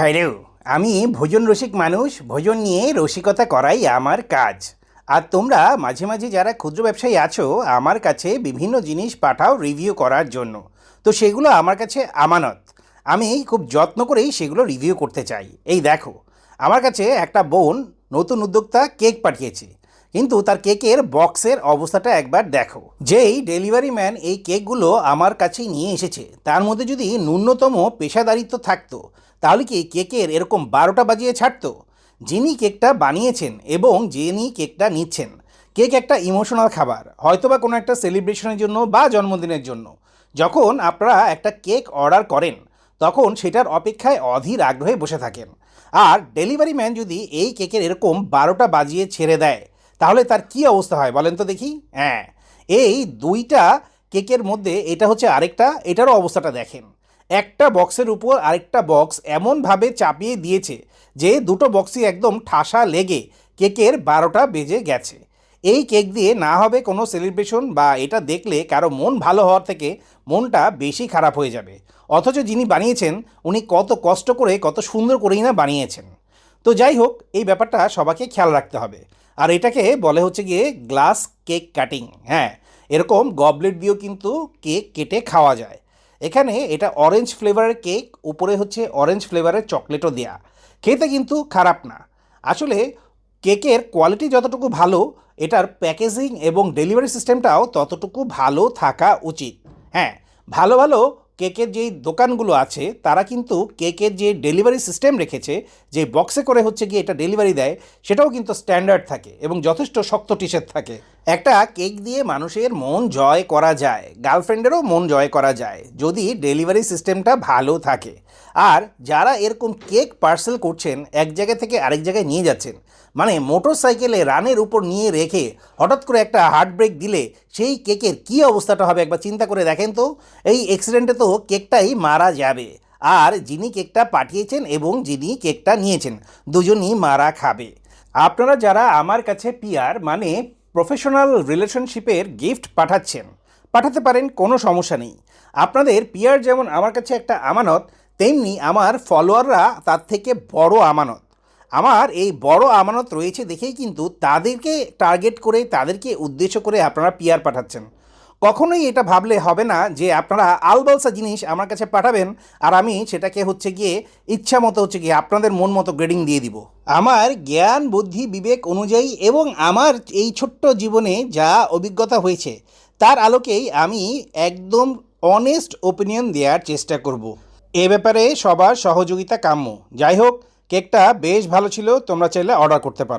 Hello, আমি ভোজন রসিক মানুষ, ভোজন নিয়ে রসিকতা করাই আমার কাজ। আর তোমরা মাঝে মাঝে যারা ক্ষুদ্র ব্যবসায়ী আছো, আমার কাছে বিভিন্ন জিনিস পাঠাও রিভিউ করার জন্য। তো সেগুলো আমার কাছে আমানত। আমি খুব যত্ন করেই সেগুলো রিভিউ করতে চাই। এই দেখো, আমার কাছে একটা বোন নতুন উদ্যোক্তা কেক পাঠিয়েছে। কিন্তু তার কেকের বক্সের অবস্থাটা একবার দেখো। যেই ডেলিভারি ম্যান এই কেকগুলো আমার কাছে নিয়ে এসেছে, তার মধ্যে যদি ন্যূনতম পেশাদারিত্ব থাকতো, তাহলে কি কেকের এরকম বারোটা বাজিয়ে ছাড়তো? যিনি কেকটা বানিয়েছেন এবং যিনি কেকটা নিচ্ছেন, কেক একটা ইমোশনাল খাবার, হয়তোবা কোনো একটা সেলিব্রেশনের জন্য বা জন্মদিনের জন্য। যখন আপনারা একটা কেক অর্ডার করেন, তখন সেটার অপেক্ষায় অধীর আগ্রহে বসে থাকেন। আর ডেলিভারি ম্যান যদি এই কেকের এরকম বারোটা বাজিয়ে ছেড়ে দেয় তাহলে তার কি অবস্থা হয় বলেন তো দেখি। হ্যাঁ এই দুইটা কেকের মধ্যে এটা হচ্ছে আরেকটা, এটারও অবস্থাটা দেখেন। একটা বক্সের উপর আরেকটা বক্স এমনভাবে চাপিয়ে দিয়েছে যে দুটো বক্সই একদম ঠাসা লেগে কেকের বারোটা বেজে গেছে। এই কেক দিয়ে না হবে কোনো সেলিব্রেশন বা এটা দেখলে কারও মন ভালো হওয়ার থেকে মনটা বেশি খারাপ হয়ে যাবে। অথচ যিনি বানিয়েছেন, উনি কত কষ্ট করে, কত সুন্দর করেই না বানিয়েছেন। তো যাই হোক, এই ব্যাপারটা সবাইকে খেয়াল রাখতে হবে। আর এটাকে বলে হচ্ছে গিয়ে গ্লাস কেক কাটিং। হ্যাঁ এরকম গবলেট দিয়েও কিন্তু কেক কেটে খাওয়া যায়। এখানে এটা অরেঞ্জ ফ্লেভারের কেক, উপরে হচ্ছে অরেঞ্জ ফ্লেভারের চকলেটও দেয়া। খেতে কিন্তু খারাপ না। আসলে কেকের কোয়ালিটি যতটুকু ভালো, এটার প্যাকেজিং এবং ডেলিভারি সিস্টেমটাও ততটুকু ভালো থাকা উচিত। হ্যাঁ ভালো ভালো কেকের যেই দোকানগুলো আছে, তারা কিন্তু কেকের যে ডেলিভারি সিস্টেম রেখেছে, যে বক্সে করে হচ্ছে গিয়ে এটা ডেলিভারি দেয়, সেটাও কিন্তু স্ট্যান্ডার্ড থাকে এবং যথেষ্ট শক্ত টিসের থাকে। একটা কেক দিয়ে মানুষের মন জয় করা যায়, গার্লফ্রেন্ডেরও মন জয় করা যায়, যদি ডেলিভারি সিস্টেমটা ভালো থাকে। আর যারা এরকম কেক পার্সেল করছেন, এক জায়গা থেকে আরেক জায়গায় নিয়ে যাচ্ছেন মানে মোটর সাইকেলে রানের উপর নিয়ে রেখে হঠাৎ করে একটা হার্ট ব্রেক দিলে, সেই কেকের কী অবস্থাটা হবে একবার চিন্তা করে দেখেন তো? এই অ্যাক্সিডেন্টে তো কেকটাই মারা যাবে। আর যিনি কেকটা পাঠিয়েছেন এবং যিনি কেকটা নিয়েছেন, দুজনই মারা খাবে। আপনারা যারা আমার কাছে পিয়ার মানে প্রফেশনাল রিলেশনশিপের গিফট পাঠাচ্ছেন। পাঠাতে পারেন, কোনো সমস্যা নেই। আপনাদের পিয়ার যেমন আমার কাছে একটা আমানত, তেমনি আমার ফলোয়াররা তার থেকে বড় আমানত। আমার এই বড় আমানত রয়েছে দেখেই কিন্তু তাদেরকে টার্গেট করে, তাদেরকে উদ্দেশ্য করে আপনারা পিয়ার পাঠাচ্ছেন। কখনোই এটা ভাবলে হবে না যে আপনারা আলবালসা জিনিস আমার কাছে পাঠাবেন আর আমি সেটাকে হচ্ছে গিয়ে ইচ্ছা মতো হচ্ছে গিয়ে আপনাদের মন মতো গ্রেডিং দিয়ে দিব। আমার জ্ঞান, বুদ্ধি, বিবেক অনুযায়ী এবং আমার এই ছোট্ট জীবনে যা অভিজ্ঞতা হয়েছে, তার আলোকেই আমি একদম অনেস্ট ওপিনিয়ন দেওয়ার চেষ্টা করব। এ ব্যাপারে সবার সহযোগিতা কাম্য। যাই হোক, কেকটা বেশ ভালো ছিল, তোমরা চাইলে অর্ডার করতে পারো।